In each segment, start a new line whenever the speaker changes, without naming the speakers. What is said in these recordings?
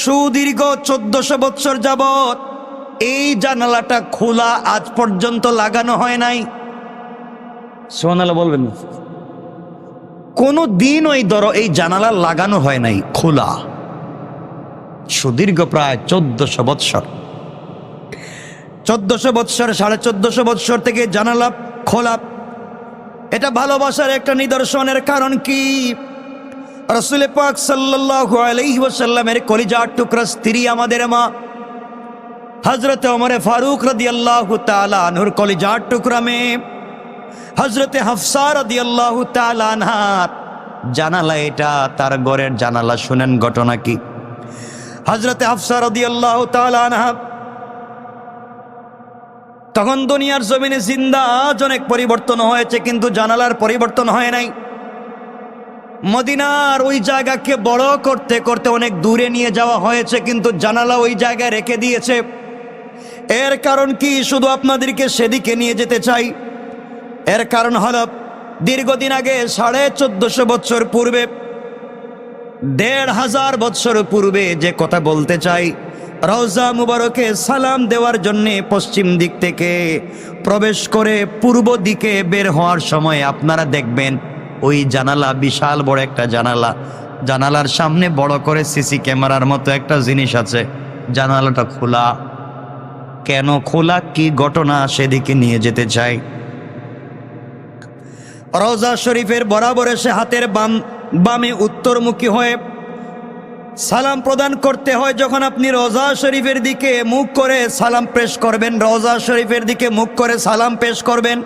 সুদীর্ঘ চোদ্দশো বৎসর যাবৎ এই জানালাটা খোলা আজ পর্যন্ত লাগানো হয় নাই। সোনালা বলবেন। কোনো দিন ওই দর এই জানালা লাগানো হয় নাই খোলা। সুদীর্ঘ প্রায় চোদ্দশো বৎসর। চোদ্দশো বৎসর সাড়ে চোদ্দশো বৎসর থেকে জানালা খোলা। এটা ভালোবাসার একটা নিদর্শনের কারণ কি? রসুল পাক সাল্লাল্লাহু আলাইহি ওয়াসাল্লামের কলিজার টুকরা স্ত্রী আমাদের মা। হজরত ওমরে ফারুক রাদিয়াল্লাহু তাআলা আনহুর কলিজার টুকরা মেয়ে। হজরতে হাফসা রাদিয়াল্লাহু তাআলা আনহার জানালা এটা, তার ঘরের জানালা, শুনেন ঘটনা কি? হজরতে হাফসা রাদিয়াল্লাহু তাআলা আনহা। তখন দুনিয়ার জমিনে জিন্দা অনেক পরিবর্তন হয়েছে, কিন্তু জানালার পরিবর্তন হয় নাই। মদিনার ওই জায়গাকে বড় করতে করতে অনেক দূরে নিয়ে যাওয়া হয়েছে, কিন্তু জানালা ওই জায়গায় রেখে দিয়েছে। এর কারণ কি? শুধু আপনাদেরকে সেদিকে নিয়ে যেতে চাই। এর কারণ হল, দীর্ঘদিন আগে সাড়ে চোদ্দশো বছর পূর্বে, দেড় হাজার বছর পূর্বে যে কথা বলতে চাই, রওজা মুবারকে সালাম দেওয়ার জন্য পশ্চিম দিক থেকে প্রবেশ করে পূর্ব দিকে বের হওয়ার সময় আপনারা দেখবেন ওই জানালা বিশাল বড় একটা জানালা। জানালার সামনে বড় করে সিসি ক্যামেরার মতো একটা জিনিস আছে। জানালাটা খোলা। কেন খোলা? কি ঘটনা? সেদিকে নিয়ে যেতে চাই। রওজা শরীফের বরাবর এসে হাতের বাম, বামে উত্তরমুখী হয়ে সালাম প্রদান করতে হয়। যখন আপনি রোজা শরীফের দিকে মুখ করে সালাম পেশ করবেন রোজা শরীফের দিকে মুখ করে সালাম পেশ করবেন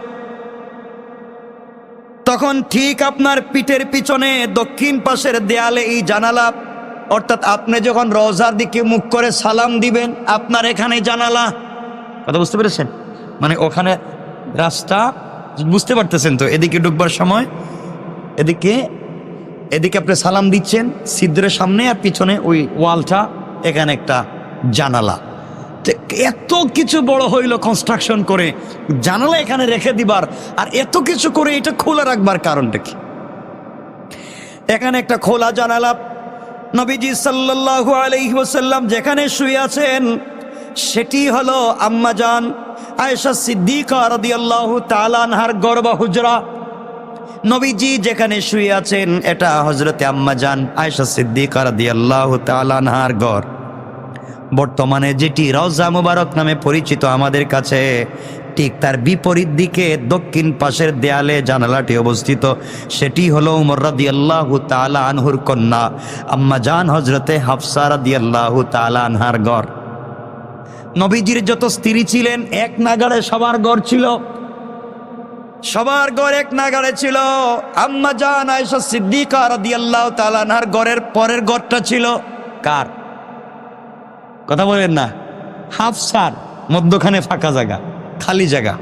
তখন ঠিক আপনার পিঠের পিছনে দক্ষিণ পাশের দেয়ালে এই জানালা। অর্থাৎ আপনি যখন রোজার দিকে মুখ করে সালাম দিবেন, আপনার এখানে জানালা। কথা বুঝতে পেরেছেন? মানে ওখানে রাস্তা, বুঝতে পারতেছেন তো? এদিকে ঢুকবার সময়, এদিকে এদিকে আপনি সালাম দিচ্ছেন সিদ্ধের সামনে আর পিছনে ওই ওয়ালটা, এখানে একটা জানালা। এত কিছু বড় হইল কনস্ট্রাকশন করে, জানালা এখানে রেখে দিবার, আর এত কিছু করে এটা খোলা রাখবার কারণটা কি? এখানে একটা খোলা জানালা, নবীজি সাল্লাল্লাহু আলাইহি ওয়াসাল্লাম যেখানে শুয়ে আছেন, সেটি হলো আম্মাজান আয়েশা সিদ্দিকা রাদিয়াল্লাহু তাআলা আনহার গর্ব হুজরা। নবীজি যেখানে শুয়ে আছেন, এটা হজরতে আম্মাজান আয়েশা সিদ্দিকা রাদিয়াল্লাহু তাআলা আনহার ঘর। বর্তমানে যেটি রওজা মুবারক নামে পরিচিত আমাদের কাছে, ঠিক তার বিপরীত দিকে দক্ষিণ পাশের দেয়ালে জানালাটি অবস্থিত। সেটি হলো উমর রাদিয়াল্লাহু তাআলা আনহুর কন্যা আম্মাজান হজরতে হাফসা রাদিয়াল্লাহু তাআলা আনহার ঘর। নবীজির যত স্ত্রী ছিলেন, এক নাগাড়ে সবার ঘর ছিল। সবার ঘর এক নাগাড়ে ছিল। আম্মা জান আয়েশা সিদ্দিকা রাদিয়াল্লাহু তাআলা আনহার পরের ঘরটা ছিল কার? কথা বলেন না। হাফসার মধ্যখানে ফাঁকা জায়গা, খালি জায়গা।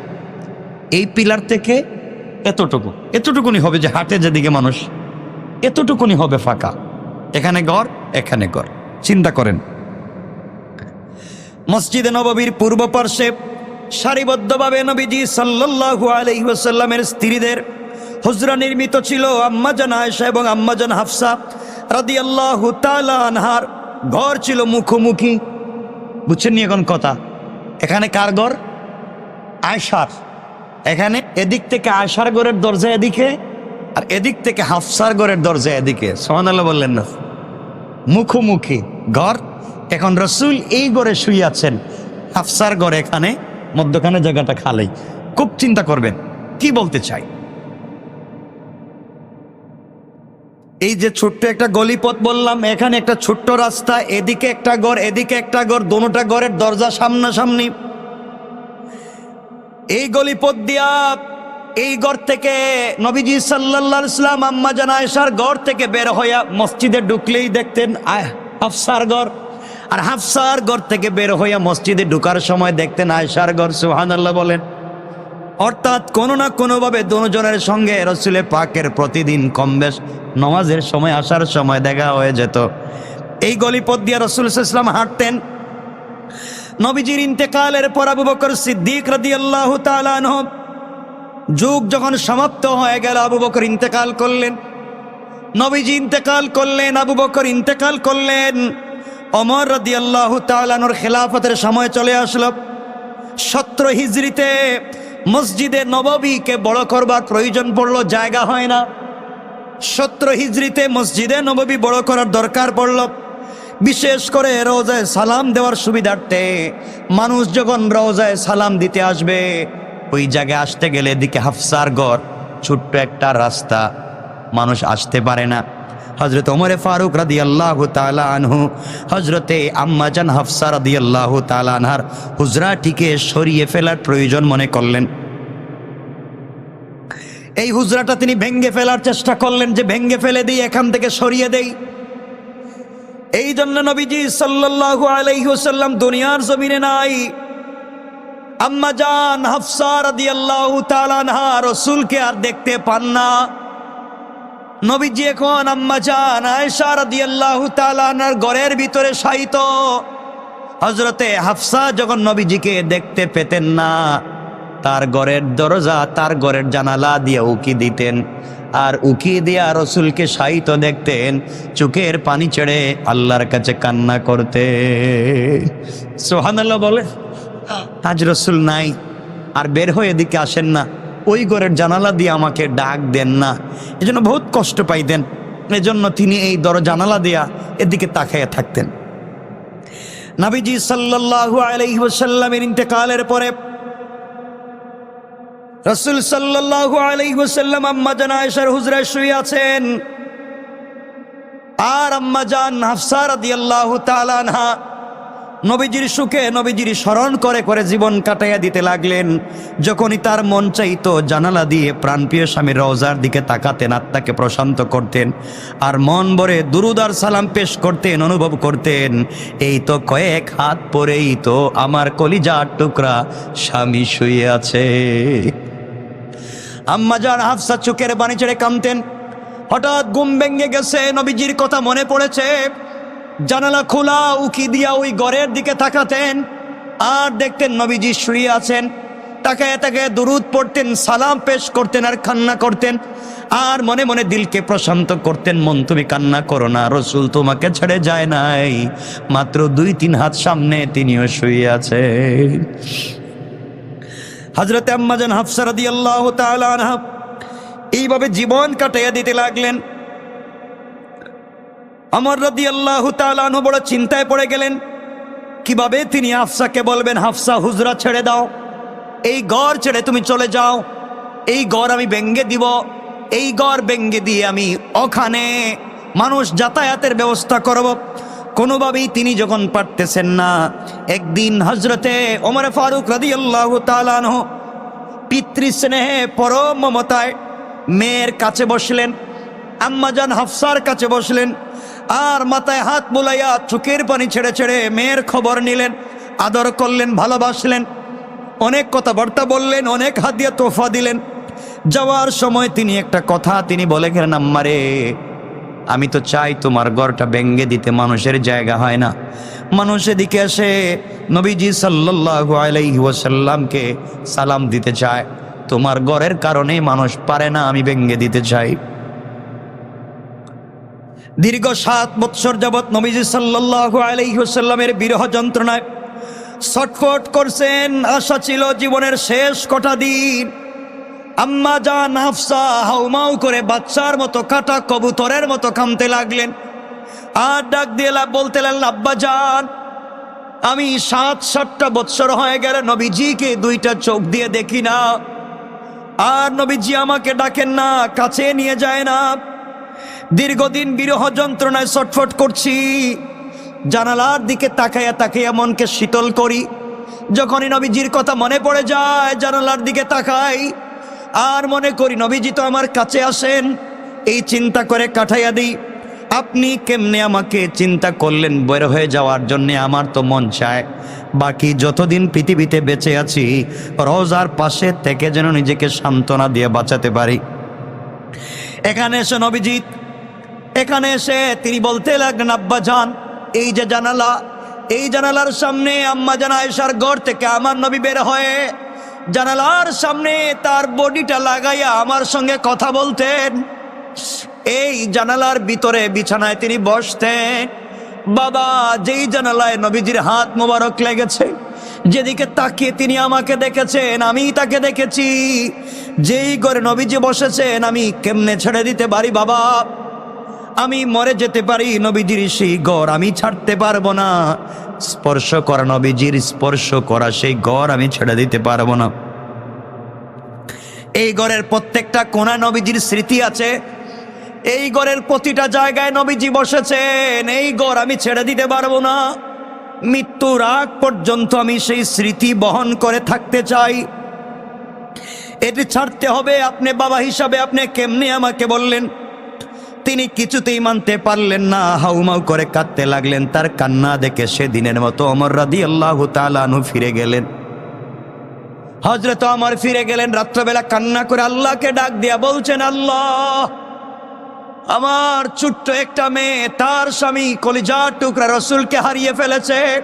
এই পিলার থেকে এতটুকু। এতটুকুনি হবে যে হাটে যেদিকে মানুষ, এতটুকুনি হবে ফাঁকা। এখানে ঘর এখানে ঘর চিন্তা করেন। মসজিদে নববীর পূর্ব পার্শ্বে সারিবদ্ধভাবে নবীজি সাল্লাল্লাহু আলাইহি ওয়াসাল্লামের স্ত্রীদের হুজরা নির্মিত ছিল আম্মাজান আয়েশা এবং আম্মাজান হাফসা রাদিয়াল্লাহু তাআলা আনহার। ঘর ছিল মুখোমুখি। বুঝছেন নি এখন কথা? এখানে কার ঘর? আয়সার। এখানে এদিক থেকে আয়সার ঘরের দরজা এদিকে, আর এদিক থেকে হাফসার ঘরের দরজা এদিকে। সোহান আল্লাহ বললেন না। মুখোমুখি ঘর। এখন রসুল এই ঘরে শুয়ে আছেন। হাফসার ঘর এখানে, মধ্যখানে জায়গাটা খালি। খুব চিন্তা করবেন, কি বলতে চাই? এই যে ছোট্ট একটা গলিপথ বললাম, এখানে একটা ছোট্ট রাস্তা, এদিকে একটা ঘর, এদিকে একটা ঘর দোনোটা ঘরের দরজা সামনাসামনি। এই গলিপথ দিয়া এই ঘর থেকে নবীজি আলাইহি ইসলাম আম্মা জানায়সার ঘর থেকে বের হইয়া মসজিদে ঢুকলেই দেখতেন হাফসার ঘর। আর হাফসার ঘর থেকে বের হইয়া মসজিদে ঢুকার সময় দেখতেন আয়সার ঘর, সুবহানাল্লাহ বলেন। অর্থাৎ কোনো না কোনোভাবে দুজনের সঙ্গে রসুলে পাকের প্রতিদিন কম বেশ নমাজের সময় আসার সময় দেখা হয়ে যেত। এই গলিপথ দিয়ে রসুল ইসলাম হাঁটতেন। নবীজির ইন্তেকালের পর আবু বকর সিদ্দিক রাদিয়াল্লাহু তাআলা আনহু যুগ যখন সমাপ্ত হয়ে গেল, আবু বকর ইন্তেকাল করলেন। নবীজি ইন্তেকাল করলেন, আবু বকর ইন্তেকাল করলেন। অমর রদি আল্লাহ তালানোর খেলাফতের সময় চলে আসলো। সত্র হিজড়িতে মসজিদে নববীকে বড় করবার প্রয়োজন পড়ল, জায়গা হয় না। সত্র হিজড়িতে মসজিদে নববী বড় করার দরকার পড়ল। বিশেষ করে রোজায় সালাম দেওয়ার সুবিধার্থে মানুষ যখন রোজায় সালাম দিতে আসবে, ওই জায়গায় আসতে গেলে এদিকে হাফসার গড় ছোট্ট একটা রাস্তা, মানুষ আসতে পারে না। হজরত ওমরে ফারুক রাদি আল্লাহ তালা হজরতে আম্মাজান হাফসা রাদি আল্লাহ তালা আনহার হুজরাটিকে সরিয়ে ফেলার প্রয়োজন মনে করলেন। এই হুজরাটা তিনি ভেঙ্গে ফেলার চেষ্টা করলেন যে ভেঙ্গে ফেলে দিই, এখান থেকে সরিয়ে দেই। এই জন্য নবীজি সাল্লাল্লাহু আলাইহি ওয়াসাল্লাম দুনিয়ার জমিনে নাই। আম্মা জান হাফসা রাদিয়াল্লাহু তাআলা আনহা রাসূলকে আর দেখতে পান না। নবীজি এখন আম্মা জান আয়েশা রাদিয়াল্লাহু তাআলা আনহার ঘরের ভিতরে শায়িত। হজরতে হাফসা যখন নবীজিকে দেখতে পেতেন না, তার ঘরের দরজা, তার ঘরের জানালা দিয়ে উকি দিতেন আর উকি দিয়া রসুলকে সাহিত দেখতেন, চোখের পানি ছেড়ে আল্লাহর কাছে কান্না করতে সোহানাল্লাহ বলে, আজ রসুল নাই, আর বের হয়ে এদিকে আসেন না। ওই ঘরের জানালা দিয়ে আমাকে ডাক দেন না। এজন্য বহুত কষ্ট পাইতেন। এজন্য তিনি এই দর জানালা দিয়া এদিকে তাকাইয়া থাকতেন। নাবিজি সাল্লাল্লাহু আলাইহি ওয়াসাল্লামের ইন্তেকালের পরে রসুল সাল্লাল্লাহু আলাইহি ওয়াসাল্লাম আম্মা জান আয়েশার হুজরায় শুয়ে আছেন। আর আম্মা জান হাফসা রাদিয়াল্লাহু তাআলা আনহা নবীজির সুখে নবীজির স্মরণ করে করে জীবন কাটাইয়া দিতে লাগলেন। যখনই তার মন চাইতো জানালা দিয়ে প্রাণপ্রিয় স্বামীর রওজার দিকে তাকাতেন, আত্মাকে প্রশান্ত করতেন আর মন ভরে দুরুদার সালাম পেশ করতেন, অনুভব করতেন, এই তো কয়েক হাত পরেই তো আমার কলিজার টুকরা স্বামী শুয়ে আছে। আম্মাজান হাফসা চোখের বাণী ছেড়ে কামতেন হঠাৎ ঘুম ভেঙে গেছে, নবীজির কথা মনে পড়েছে। জানালা খোলা, উকি দিয়া ওই ঘরের দিকে তাকাতেন। আর দেখতেন নবীজি শুয়ে আছেন। তাকায় তাকায় দুরুদ পড়তেন, সালাম পেশ করতেন আর কান্না করতেন। আর মনে মনে দিলকে প্রশান্ত করতেন, মন তুমি কান্না করো না, রসুল তোমাকে ছেড়ে যায় নাই। মাত্র দুই তিন হাত সামনে তিনিও শুয়ে আছে হজরত আম্মাজান হাফসা রাদি আল্লাহ আনহা এইভাবে জীবন কাটাইয়া দিতে লাগলেন। আমর রাদি আল্লাহ তালু বড় চিন্তায় পড়ে গেলেন, কীভাবে তিনি হাফসাকে বলবেন, হাফসা হুজরা ছেড়ে দাও, এই গড় ছেড়ে তুমি চলে যাও, এই গড় আমি ব্যঙ্গে দিব, এই গড় ব্যঙ্গে দিয়ে আমি ওখানে মানুষ যাতায়াতের ব্যবস্থা করব। কোনোভাবেই তিনি যখন পারতেছেন না, একদিন হজরতে ওমর ফারুক রাদি আল্লাহ তালানহ পিতৃস্নেহে পরম মমতায় মেয়ের কাছে বসলেন, আম্মাজান হাফসার কাছে বসলেন আর মাথায় হাত বুলাইয়া চোখের পানি ছেড়ে ছেড়ে মেয়ের খবর নিলেন, আদর করলেন, ভালোবাসলেন, অনেক কথাবার্তা বললেন, অনেক হাত দিয়ে তোফা দিলেন। যাওয়ার সময় তিনি একটা কথা, তিনি বলে গেলেন, আম্মারে, আমি তো চাই তোমার ঘরটা ব্যঙ্গে দিতে, মানুষের জায়গা হয় না। মানুষ এদিকে এসে নবীজি সাল্লাল্লাহু আলাইহি ওয়াসাল্লামকে সালাম দিতে চায়। তোমার ঘরের কারণে মানুষ পারে না আমি ব্যঙ্গে দিতে চাই। দীর্ঘ সাত বৎসর যাবৎ নবীজি সাল্লাল্লাহু আলাইহি ওয়াসাল্লামের বিরহ যন্ত্রণায় ছটফট করছেন। আশা ছিল জীবনের শেষ কটা দিন। আম্মা জান হাফসা হাউমাউ করে বাচ্চার মতো কাটা কবুতরের মতো কামতে লাগলেন। আর ডাক দিয়ে বলতে লাগলেন, আব্বা জান, আমি সাত, সাতটা বৎসর হয়ে গেলে নবীজিকে দুইটা চোখ দিয়ে দেখি না। আর নবীজি আমাকে ডাকেন না, কাছে নিয়ে যায় না। দীর্ঘদিন বিরহ যন্ত্রণায় ছটফট করছি। জানালার দিকে তাকাইয়া তাকাইয়া মনকে শীতল করি। যখনই নবীজির কথা মনে পড়ে যায়, জানালার দিকে তাকাই। আর মনে করি, নবীজি তো আমার কাছে আসেন। এই চিন্তা করে কাটাইয়া দিই। আপনি কেমনে আমাকে চিন্তা করলেন বের হয়ে যাওয়ার জন্য? আমার তো মন চায়। বাকি যতদিন পৃথিবীতে বেঁচে আছি, রোজার পাশে থেকে যেন নিজেকে সান্ত্বনা দিয়ে বাঁচাতে পারি। এখানে এসে নবীজিৎ, এখানে এসে তিনি বলতে লাগলেন, আব্বা যান এই যে জানালা, এই জানালার সামনে আম্মা জান আয়েশার ঘর থেকে আমার নবী বের হয়ে জানালার সামনে তার বডিটা লাগাইয়া আমার সঙ্গে কথা বলতেন। এই জানালার ভিতরে বিছানায় তিনি বসতেন। বাবা, যেই জানালায় নবীজির হাত মোবারক লেগেছে যেদিকে তাকিয়ে তিনি আমাকে দেখেছেন, আমি তাকে দেখেছি। যেই ঘরে নবীজি বসেছেন, আমি কেমনে ছেড়ে দিতে পারি বাবা? আমি মরে যেতে পারি, নবীজির সেই গড় আমি ছাড়তে পারব না। স্পর্শ করা নবীজির, স্পর্শ করা সেই গড় আমি ছেড়ে দিতে পারব না। এই গড়ের প্রত্যেকটা কোনা নবীজির স্মৃতি আছে। এই গড়ের প্রতিটা জায়গায় নবীজি বসেছেন, এই গড় আমি ছেড়ে দিতে পারব না। মৃত্যুর আগ পর্যন্ত আমি সেই স্মৃতি বহন করে থাকতে চাই। এটি ছাড়তে হবে আপনি বাবা হিসাবে। আপনি কেমনে আমাকে বললেন? তিনি কিছুতেই মানতে পারলেন না। হাউমাউ করে কাঁদতে লাগলেন। তার কান্না দেখে সেদিনের মতো অমর রাদি আল্লাহ তালানু ফিরে গেলেন। হজরত আমার ফিরে গেলেন। রাত্রবেলা কান্না করে আল্লাহকে ডাক দিয়া বলছেন, আল্লাহ আমার ছোট্ট একটা মেয়ে, তার স্বামী কলিজার টুকরা রসুলকে হারিয়ে ফেলেছে।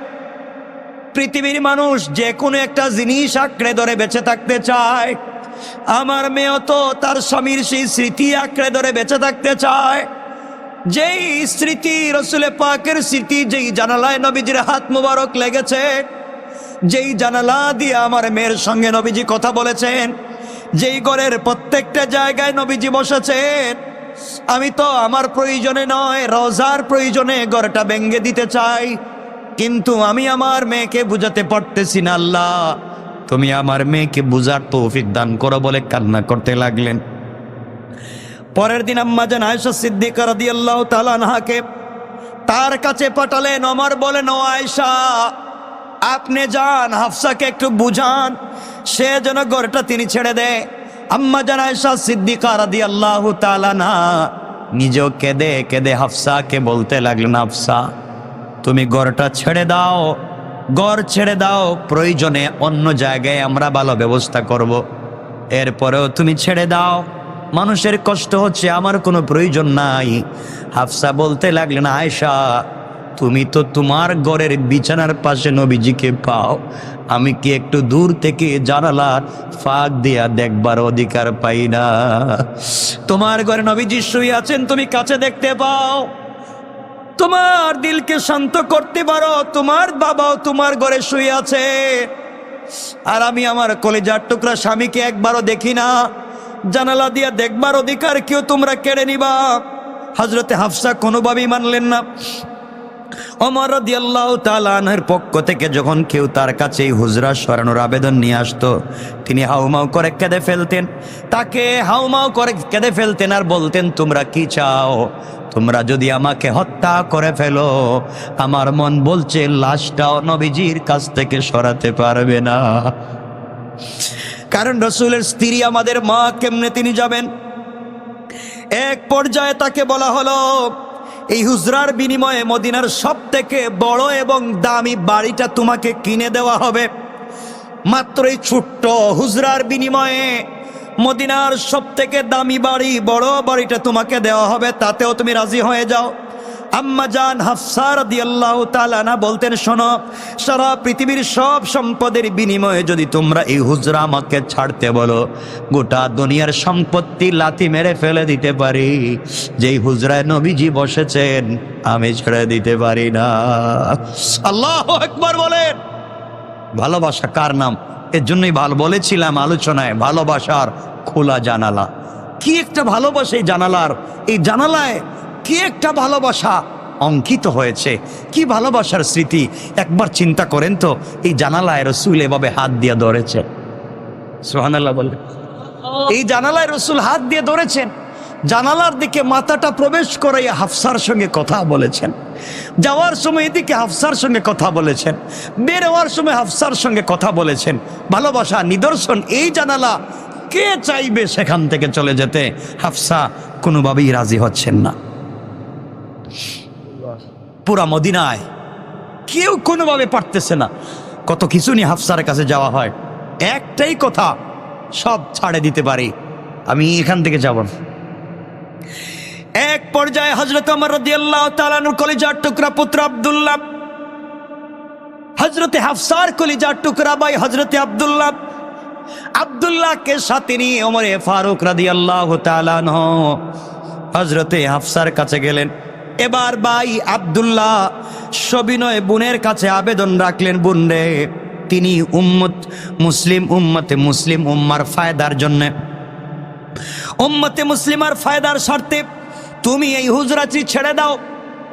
পৃথিবীর মানুষ যে কোনো একটা জিনিস আঁকড়ে ধরে বেঁচে থাকতে চায়। আমার মেয়েও তো তার স্বামীর সেই স্মৃতি আঁকড়ে ধরে বেঁচে থাকতে চায়। যেই স্মৃতি রসুলে পাকের স্মৃতি, যেই জানালায় নবীজির হাত মুবারক লেগেছে, যেই জানালা দিয়ে আমার মেয়ের সঙ্গে নবীজি কথা বলেছেন, যেই ঘরের প্রত্যেকটা জায়গায় নবীজি বসেছেন আমি তো আমার প্রয়োজনে নয়, রোজার প্রয়োজনে ঘরটা ভেঙ্গে দিতে চাই। কিন্তু আমি আমার মেয়েকে বুঝাতে পারতেছি না, আল্লাহ। তুমি আমার মেয়েকে বুঝার তৌফিক দান করো বলে কান্না করতে লাগলেন। পরের দিন আম্মা জান আয়সা সিদ্দিকা রাদিয়াল্লাহু তাআলা আনহাকে তার কাছে পাঠালেন আমার বলেন, ও আয়সা আপনি যান, হাফসাকে একটু বুঝান, সে যেন ঘরটা তিনি ছেড়ে দেয়। আম্মা জান আয়সা সিদ্দিকা রাদিয়াল্লাহু তাআলা না নিজেও কেঁদে কেঁদে হাফসাকে বলতে লাগলেন, হাফসা, তুমি ঘরটা ছেড়ে দাও ঘর ছেড়ে দাও, প্রয়োজনে অন্য জায়গায় আমরা ভালো ব্যবস্থা করব। এরপরেও তুমি ছেড়ে দাও, মানুষের কষ্ট হচ্ছে, আমার কোনো প্রয়োজন নাই হাফসা বলতে লাগলেন আয়সা তুমি তো তোমার ঘরের বিছানার পাশে নবীজিকে পাও। আমি কি একটু দূর থেকে জানালার ফাঁক দিয়া দেখবার অধিকার পাই না। তোমার ঘরে নবীজি শুয়ে আছেন, তুমি কাছে দেখতে পাও। তোমার দিলকে শান্ত করতে পারো, তোমার বাবাও তোমার ঘরে শুয়ে আছে। আর আমি আমার কলেজার টুকরা স্বামীকে একবারও দেখি না। জানালা দিয়া দেখবার অধিকার কেউ তোমরা কেড়ে নিবা। হজরতে হাফসা কোনোভাবেই মানলেন না। অমর দিয়াল্লাহ তালানের পক্ষ থেকে যখন কেউ তার কাছে এই হুজরা সরানোর আবেদন নিয়ে আসতো, তিনি হাউমাউ করে কেঁদে ফেলতেন। তাকে হাউমাউ করে কেঁদে ফেলতেন আর বলতেন, তোমরা কি চাও? তোমরা যদি আমাকে হত্যা করে ফেলো, আমার মন বলছে লাশটাও নবীজির কাছ থেকে সরাতে পারবে না। কারণ রসুলের স্ত্রী আমাদের মা, কেমনে তিনি যাবেন? এক পর্যায়ে তাকে বলা হলো এই হুজরার বিনিময়ে মদিনার সব থেকে বড় এবং দামি বাড়িটা তোমাকে কিনে দেওয়া হবে। মাত্র এই ছোট্ট হুজরার বিনিময়ে মদিনার সব থেকে দামি বাড়ি, বড় বাড়িটা তোমাকে দেওয়া হবে। তাতেও তুমি রাজি হয়ে যাও। আম্মা জান হাফসার দিয়াল্লাহ তালানা বলতেন, শোনো, সারা পৃথিবীর সব সম্পদের বিনিময়ে যদি তোমরা এই হুজরা আমাকে ছাড়তে বলো, গোটা দুনিয়ার সম্পত্তি লাথি মেরে ফেলে দিতে পারি। যেই হুজরায় নবীজি বসেছেন, আমি ছেড়ে দিতে পারি না। আল্লাহ একবার বলেন। ভালোবাসা কার নাম? এর জন্যই ভালো বলেছিলাম আলোচনায়, ভালোবাসার খোলা জানালা। কি একটা ভালোবাসে জানালার? এই জানালায় কি একটা ভালোবাসা? অঙ্কিত হয়েছে। কি ভালোবাসার স্মৃতি? একবার চিন্তা করেন তো, এই জানালায় রসুল এভাবে হাত দিয়ে ধরেছে। সোহানাল্লাহ বলে এই জানালায় রসুল হাত দিয়ে ধরেছেন। জানালার দিকে মাথাটা প্রবেশ করে হাফসার সঙ্গে কথা বলেছেন। যাওয়ার সময় এদিকে হাফসার সঙ্গে কথা বলেছেন। বের হওয়ার সময় হাফসার সঙ্গে কথা বলেছেন। ভালোবাসা, নিদর্শন, এই জানালা কে চাইবে সেখান থেকে চলে যেতে? হাফসা কোনোভাবেই রাজি হচ্ছেন না। পুরা মদিনায়। কেউ কোনোভাবে পারতেছে না। কত কিছু নিয়ে হাফসার কাছে যাওয়া হয়। একটাই কথা, সব ছাড়ে দিতে পারি। আমি এখান থেকে যাব। এক পর্যায়ে হজরত আমার রাদিয়াল্লাহ তাআলার কলিজার টুকরা পুত্র আব্দুল্লাহ হজরতে হাফসার কলিজার টুকরা বাই হজরতে আব্দুল্লাহ, আব্দুল্লাহকে সাথে নিয়ে ওমরে ফারুক রাদিয়াল্লাহু তাআলা হজরতে হাফসার কাছে গেলেন। এবার ভাই আব্দুল্লাহ সবিনয় বোনের কাছে আবেদন রাখলেন বোন রে তিনি উম্মত মুসলিম, উম্মতে মুসলিম, উম্মার ফায়দার জন্যে। উম্মতে মুসলিমার ফায়দার স্বার্থে তুমি এই হুজরাটি ছেড়ে দাও।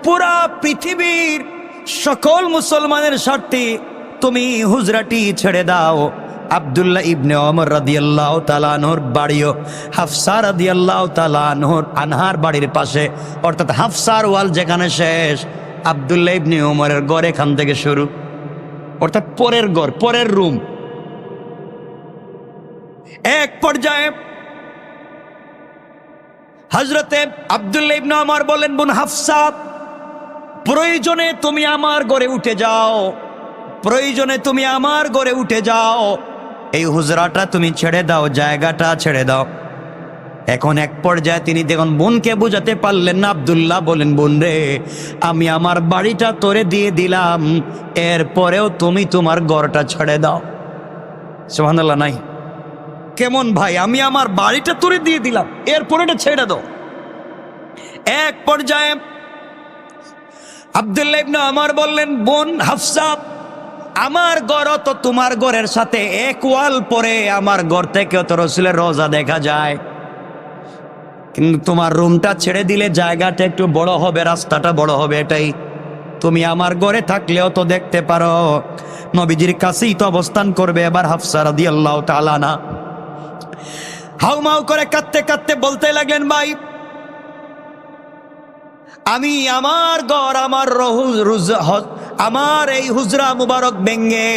পুরা পৃথিবীর সকল মুসলমানের স্বার্থে তুমি হুজরাটি ছেড়ে দাও। আব্দুল্লাহ ইবনে ওমর রাদিয়াল্লাহ তালানহর বাড়িও, হাফসা রাদিয়াল্লাহ তালানহর আনহার বাড়ির পাশে। অর্থাৎ হাফসার ওয়াল যেখানে শেষ, আব্দুল্লাহ ইবনে ওমরের ঘর এখান থেকে শুরু। অর্থাৎ পরের ঘর, পরের রুম। এক পর্যায়ে হজরতে আবদুল্লাহ ইবনে আমার বলেন, বোন হাফসা, প্রয়োজনে তুমি আমার ঘরে উঠে যাও। প্রয়োজনে তুমি আমার ঘরে উঠে যাও। এই হুজরাটা তুমি ছেড়ে দাও, জায়গাটা ছেড়ে দাও। এখন এক পর্যায়ে তিনি দেখুন, বোনকে বোঝাতে পারলেন না, আবদুল্লাহ বলেন, বোন রে, আমি আমার বাড়িটা তোরে দিয়ে দিলাম, এরপরেও তুমি তোমার ঘরটা ছেড়ে দাও। সোহানাল্লাহ নাই। কেমন ভাই, আমি আমার বাড়িটা তোরে দিয়ে দিলাম, এরপরে এটা ছেড়ে দাও। এক পর্যায়ে আব্দুল্লাহ ইবনে আমার বললেন, বোন হাফসা আমার ঘর তো তোমার ঘরের সাথে এক ওয়াল পরে আমার ঘর থেকেও তো রসুলের রোজা দেখা যায়। কিন্তু তোমার রুমটা ছেড়ে দিলে জায়গাটা একটু বড় হবে, রাস্তাটা বড় হবে এটাই। তুমি আমার ঘরে থাকলেও তো দেখতে পারো, নবীজির কাছেই তো অবস্থান করবে এবার হাফসা রাদিয়াল্লাহু তাআলা না হাউমাউ করে কাঁদতে কাঁদতে বলতে লাগলেন, ভাই আমি আমার ঘর আমার আমার এই হুজরা মুবারক ব্যঙ্গে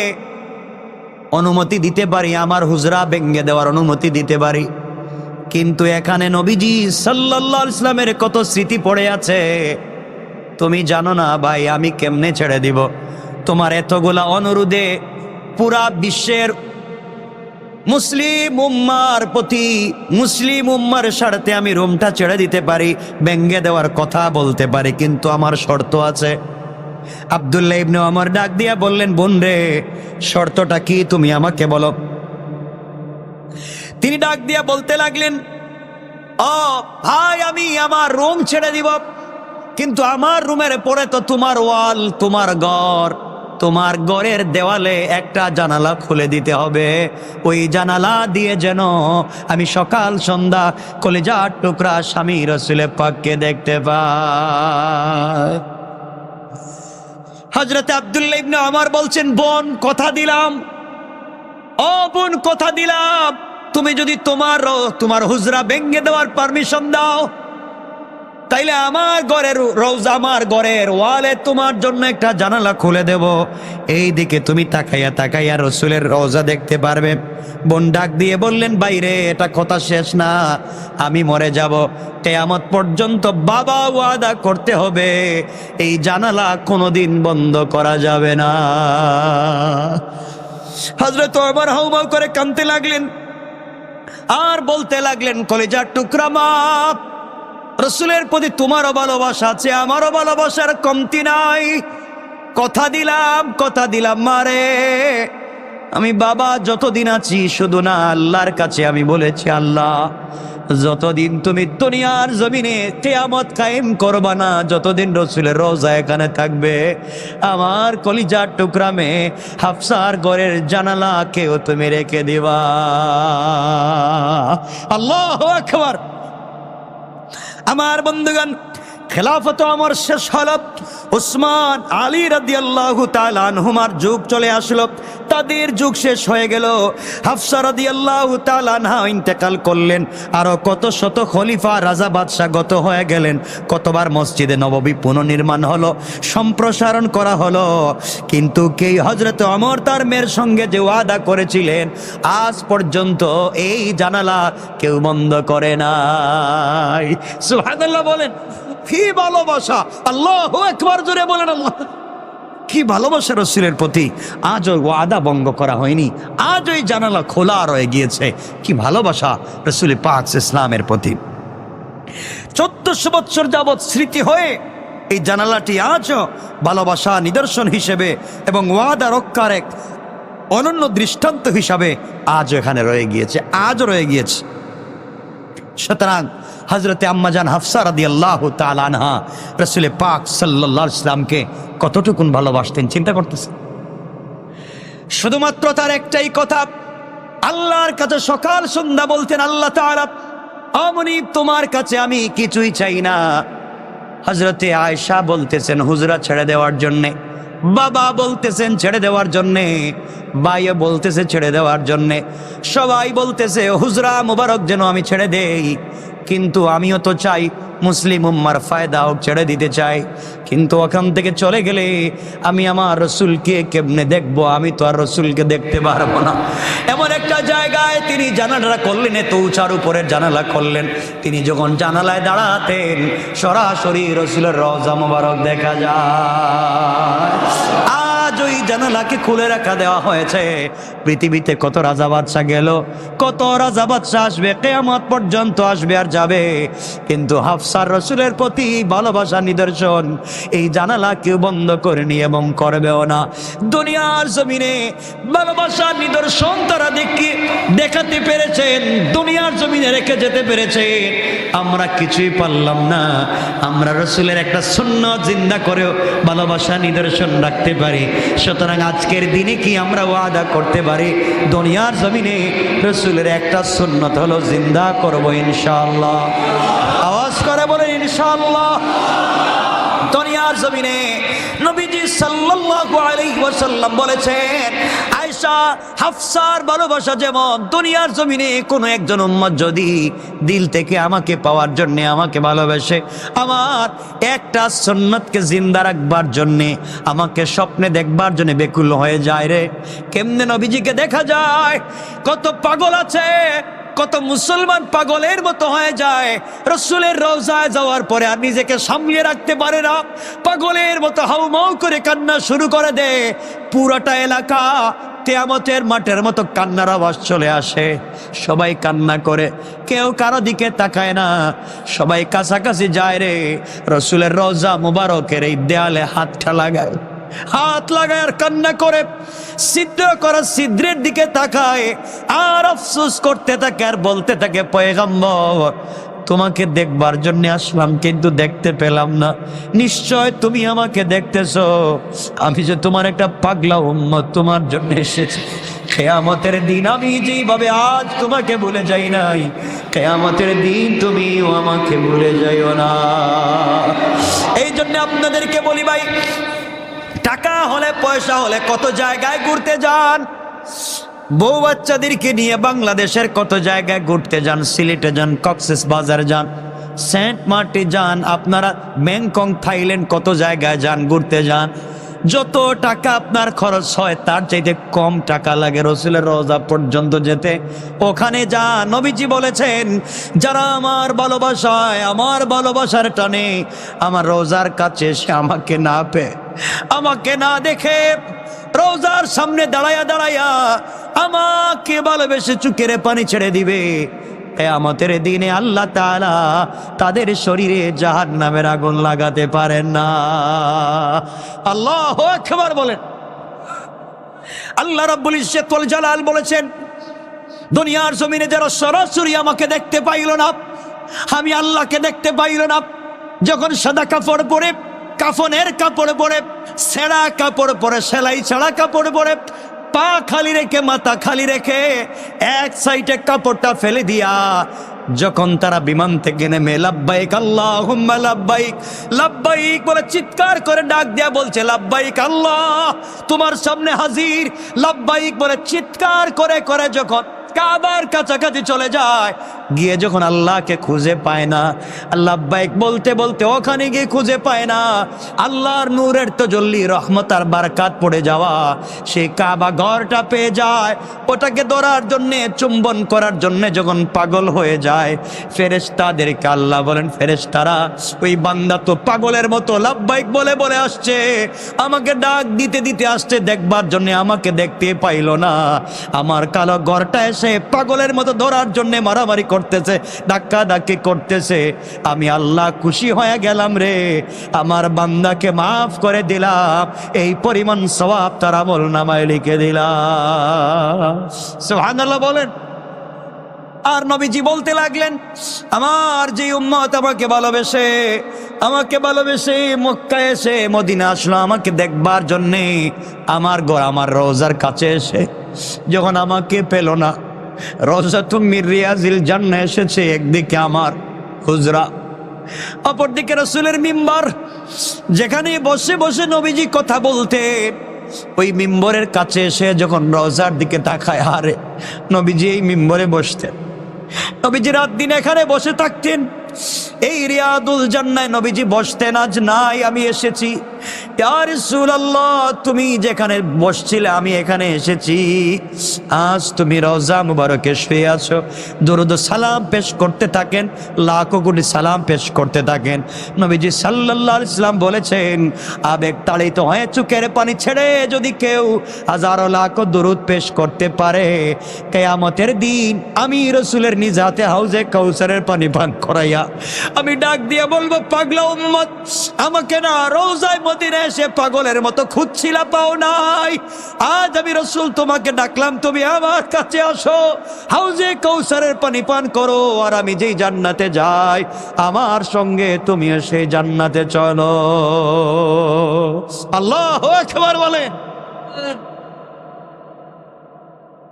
অনুমতি দিতে পারি, আমার হুজরা ব্যঙ্গে দেওয়ার অনুমতি দিতে পারি। কিন্তু এখানে নবীজি আলাইহি ইসলামের কত স্মৃতি পড়ে আছে, তুমি জানো না ভাই, আমি কেমনে ছেড়ে দিব? তোমার এতগুলা অনুরোধে পুরা বিশ্বের মুসলিম উম্মার প্রতি মুসলিম উম্মার স্বার্থে আমি রুমটা ছেড়ে দিতে পারি ব্যঙ্গে দেওয়ার কথা বলতে পারি, কিন্তু আমার শর্ত আছে। আবদুল্লাহ ইবনে আমার ডাক দিয়া বললেন, বোন রে, শর্তটা কি তুমি আমাকে বলো? তিনি ডাক দিয়া বলতে লাগলেন ও ভাই, আমি আমার রুম ছেড়ে দিব, কিন্তু আমার রুমের পরে তো তোমার ওয়াল, তোমার ঘর। তোমার ঘরের দেওয়ালে একটা জানালা খুলে দিতে হবে। ওই জানালা দিয়ে যেন আমি সকাল, সন্ধ্যা, কলেজার টুকরা স্বামী রসুলে পাককে দেখতে পাই। হজরতে আবদুল্লাহ ইবনে আমার বলছেন, বোন, কথা দিলাম। ও বোন, কথা দিলাম। তুমি যদি তোমার তোমার হুজরা ভেঙ্গে দেওয়ার পারমিশন দাও তাইলে আমার ঘরের রোজ আমার ঘরের ওয়ালে তোমার জন্য একটা জানালা খুলে দেব। এই দিকে তুমি তাকাইয়া তাকাইয়া রসুলের রোজা দেখতে পারবে। বোন ডাক দিয়ে বললেন, বাইরে, এটা কথা শেষ না। আমি মরে যাব। কেয়ামত পর্যন্ত বাবা ওয়াদা করতে হবে। এই জানালা কোনোদিন বন্ধ করা যাবে না। হজরত আমার হাউমাউ করে কানতে লাগলেন। আর বলতে লাগলেন, কলেজার টুকরা মাপ রসুলের প্রতি তোমারও ভালোবাসা আছে, আমারও ভালোবাসার কমতি নাই। কথা দিলাম কথা দিলাম মারে আমি বাবা, যতদিন আছি, শুধু না আল্লাহর কাছে আমি বলেছি, আল্লাহ, যতদিন তুমি দুনিয়ার জমিনে কেয়ামত কায়েম করবা না, যতদিন রসুলের রোজা এখানে থাকবে, আমার কলিজার টুকরামে হাফসার ঘরের জানালা কেউ তুমি রেখে দিবা। আল্লাহ আকবার। আমার বন্ধুগণ খেলাফত আমার শেষ হল উসমান আলী রাদি আল্লাহ তালানহুমার যুগ চলে আসলো। তাদের যুগ শেষ হয়ে গেল। হাফসা রাদি আল্লাহ তালানহা ইন্তেকাল করলেন। আরও কত শত খলিফা, রাজা, বাদশাহ গত হয়ে গেলেন। কতবার মসজিদে নববী পুনর্নির্মাণ হলো, সম্প্রসারণ করা হলো। কিন্তু কে হজরত অমর তার মেয়ের সঙ্গে যে ওয়াদা করেছিলেন, আজ পর্যন্ত এই জানালা কেউ বন্ধ করে নাই। সুবহানাল্লাহ বলেন। কি ভালোবাসা? আল্লাহ একবার জোরে বলেন আল্লাহ। কি ভালোবাসা রসুলের প্রতি? আজ ওই ওয়াদা ভঙ্গ করা হয়নি। আজ ওই জানালা খোলা রয়ে গিয়েছে। কি ভালোবাসা রসুল পাক ইসলামের প্রতি। চোদ্দশো বৎসর যাবৎ স্মৃতি হয়ে এই জানালাটি আজও ভালোবাসা নিদর্শন হিসেবে এবং ওয়াদা রক্ষার এক অনন্য দৃষ্টান্ত হিসাবে আজ এখানে রয়ে গিয়েছে আজ রয়ে গিয়েছে। সুতরাং হজরতে আম্মাজান হাফসা রাদি আল্লাহ তালানহা রসুলে পাক সাল্লাহ ইসলামকে কতটুকুন ভালোবাসতেন, চিন্তা করতেছেন? শুধুমাত্র তার একটাই কথা, আল্লাহর কাছে সকাল সন্ধ্যা বলতেন, আল্লাহ তাআলা অমনি তোমার কাছে আমি কিছুই চাই না। হজরতে আয়সা বলতেছেন, হুজরা ছেড়ে দেওয়ার জন্যে। বাবা বলতেছেন, ছেড়ে দেওয়ার জন্যে। বাইয়ে বলতেছে, ছেড়ে দেওয়ার জন্যে। সবাই বলতেছে, হুজরা মুবারক যেন আমি ছেড়ে দেই। কিন্তু আমিও তো চাই মুসলিম উম্মার ফায়দাও ছেড়ে দিতে চাই। কিন্তু ওখান থেকে চলে গেলে আমি আমার রসুলকে কেমনে দেখব? আমি তো আর রসুলকে দেখতে পারব না। এমন একটা জায়গায় তিনি জানালা করলেন এত উঁচার উপরের জানালা করলেন। তিনি যখন জানালায় দাঁড়াতেন, সরাসরি রসুলের রওজা মোবারক দেখা যায়। আজ ওই জানালাকে খুলে রাখা দেওয়া হয়েছে। পৃথিবীতে কত রাজা বাদশা গেল, কত রাজা বাদশা আসবে, কেয়ামত পর্যন্ত আসবে আর যাবে। কিন্তু হাফসার রসুলের প্রতি ভালোবাসা, নিদর্শন, এই জানালা কেউ বন্ধ করেনি এবং করবেও না। দুনিয়ার জমিনে ভালোবাসার নিদর্শন তারা দেখি, দেখাতে পেরেছেন, দুনিয়ার জমিনে রেখে যেতে পেরেছে আমরা কিছুই পারলাম না। আমরা রসুলের একটা শূন্য জিন্দা করেও ভালোবাসা, নিদর্শন রাখতে পারি। সুতরাং আজকের দিনে কি আমরা ওয়াদা করতে পারি? দুনিয়ার জমিনে রসুলের একটা সুন্নত হলো জিন্দা করব ইনশাল্লাহ আওয়াজ করে বলে ইনশাল্লাহ দুনিয়ার জমিনে নবীজি সাল্লাল্লাহু আলাইহি ওয়াসাল্লাম বলেছেন আয়েশা হাফসার ভালোবাসা যেমন দুনিয়ার জমিনে কোনো একজন উম্মত যদি দিল থেকে আমাকে পাওয়ার জন্যে আমাকে ভালোবাসে, আমার একটা সন্ন্যতকে জিন্দা রাখবার জন্যে, আমাকে স্বপ্নে দেখবার জন্য বেকুল হয়ে যায় রে। কেমনে নবীজিকে দেখা যায়? কত পাগল আছে? কত মুসলমান পাগলের মতো হয়ে যায়। রসুলের রওজায় যাওয়ার পরে আর নিজেকে সামলিয়ে রাখতে পারে না। পাগলের মতো হাউমাউ করে কান্না শুরু করে দে। পুরোটা এলাকা তেয়ামতের মাঠের মতো কান্নার আওয়াজ চলে আসে। সবাই কান্না করে, কেউ কারও দিকে তাকায় না। সবাই কাছাকাছি যায় রে। রসুলের রোজা মুবারকের এই দেয়ালে হাতটা লাগায়। হাত লাগায় আর কান্না করে, সিদ্ধ করা ছিদ্রের দিকে তাকায়, আর আফসোস করতে থাকে আর বলতে থাকে, পয়গাম্বর, তোমাকে দেখবার জন্য আসলাম, কিন্তু দেখতে পেলাম না। নিশ্চয় তুমি আমাকে দেখতেছো। আমি যে তোমার একটা পাগলা উম্মত, তোমার জন্য এসেছি। কেয়ামতের দিন আমি যেইভাবে আজ তোমাকে ভুলে যাই নাই, কেয়ামতের দিন তুমিও আমাকে ভুলে যাইও না। এই জন্য আপনাদেরকে বলি ভাই টাকা হলে, পয়সা হলে কত জায়গায় ঘুরতে যান? বউ বাচ্চাদেরকে নিয়ে বাংলাদেশের কত জায়গায় ঘুরতে যান? সিলেটে যান, কক্সেস বাজার যান সেন্ট মার্টি যান, আপনারা ব্যাংকক থাইল্যান্ড কত জায়গায় যান, ঘুরতে যান? যত টাকা আপনার খরচ হয়, তার চাইতে কম টাকা লাগে রসুলের রোজা পর্যন্ত যেতে। ওখানে যা নবীজি বলেছেন, যারা আমার ভালোবাসায়, আমার ভালোবাসার টানে, আমার রোজার কাছে সে আমাকে না পেয়ে, আমাকে না দেখে, রোজার সামনে দাঁড়ায়া দাঁড়ায়া আমাকে ভালোবেসে চুকেরে পানি ছেড়ে দিবে। আমাদের দিনে আল্লাহ তাআলা তাদের শরীরে জাহান নামের আগুন লাগাতে পারেন না। আল্লাহ একবার বলেন। আল্লাহ রাব্বুল ইজ্জতুল জালাল বলেছেন, দুনিয়ার জমিনে যারা সরাসরি আমাকে দেখতে পাইল না, আমি আল্লাহকে দেখতে পাইল না। যখন সাদা কাপড় পরে, কাফনের কাপড় পরে, সেরা কাপড় পরে, সেলাই ছাড়া কাপড় পরে পা খালি রেখে, মাথা খালি রেখে এক সাইডে কাপড়টা ফেলে দিয়া যখন তারা বিমান থেকে নেমে, লাব্বাইক আল্লাহ লাব্বাইক লাব্বাইক বলে চিৎকার করে ডাক দেয়া বলছে, লাব্বাইক আল্লাহ, তোমার সামনে হাজির। লাব্বাইক বলে চিৎকার করে করে যখন কাবার কাছাকাছি চলে যায় গিয়ে যখন আল্লাহকে খুঁজে পায় না, আল্লাহ বাইক বলতে বলতে ওখানে গিয়ে খুঁজে পায় না। আল্লাহর নূরের তো জল্লি রহমত আর বারকাত পড়ে যাওয়া। সে কাবা ঘরটা পেয়ে যায়, ওটাকে ধরার জন্যে, চুম্বন করার জন্য যখন পাগল হয়ে যায়, ফেরেশতাদেরকে আল্লাহ বলেন, ফেরেশতারা, ওই বান্দা তো পাগলের মতো। লাভবাইক বলে বলে আসছে, আমাকে ডাক দিতে দিতে আসছে, দেখবার জন্য আমাকে দেখতে পাইলো না। আমার কালো ঘরটা এসে পাগলের মতো ধরার জন্য মারামারি করতেছে, ধাক্কা ধাক্কি করতেছে। আমি আল্লাহ খুশি হয়ে গেলাম রে। আমার বান্দাকে মাফ করে দিলাম। এই পরিমাণ সবাব তার আমল নামায় লিখে দিলাম। বলেন। আর নবীজি বলতে লাগলেন, আমার যে উম্মত আমাকে ভালোবেসে আমাকে ভালোবেসে মক্কা এসে মদিনা আসলো, আমাকে দেখবার জন্যে আমার ঘর, আমার রোজার কাছে এসে, যখন আমাকে পেল না রোজা তুমি রিয়াজিল জান্না এসেছে একদিকে আমার হুজরা অপরদিকে রসুলের মিম্বর। যেখানে বসে বসে নবীজি কথা বলতে ওই মিম্বরের কাছে এসে যখন রোজার দিকে তাকায় হারে নবীজি এই মিম্বরে বসতেন। নবীজি রাত দিন এখানে বসে থাকতেন। এই রিয়াদুল জান্নায় নবীজি বসতেন, আজ নাই, আমি এসেছি। তুমি যেখানে বসছিলে, আমি এখানে এসেছি। আজ তুমি রওজা মুবারকে শুয়ে আছো। দরুদ সালাম পেশ করতে থাকেন, লাখো কোটি সালাম পেশ করতে থাকেন। নবীজি সাল্লাল্লাহু ইসলাম বলেছেন, আবেগ তাড়িত হয়ে চোখের পানি ছেড়ে যদি কেউ হাজারো লাখো দরুদ পেশ করতে পারে, কেয়ামতের দিন আমি রসুলের নিজ হাতে হাউজে কৌসারের পানি পান করাইয়া আমি ডাক দিয়ে বলব, পাগলা উম্মত, আমাকে না রোজায় মদিনে এসে পাগলের মতো খুঁজছিলা পাও নাই। আজ আমি রসুল তোমাকে ডাকলাম, তুমি আমার কাছে আসো। হাউজে কৌসারের পানি পান করো, আর আমি যেই জান্নাতে যাই, আমার সঙ্গে তুমিও সেই জান্নাতে চলো। আল্লাহ একবার বলে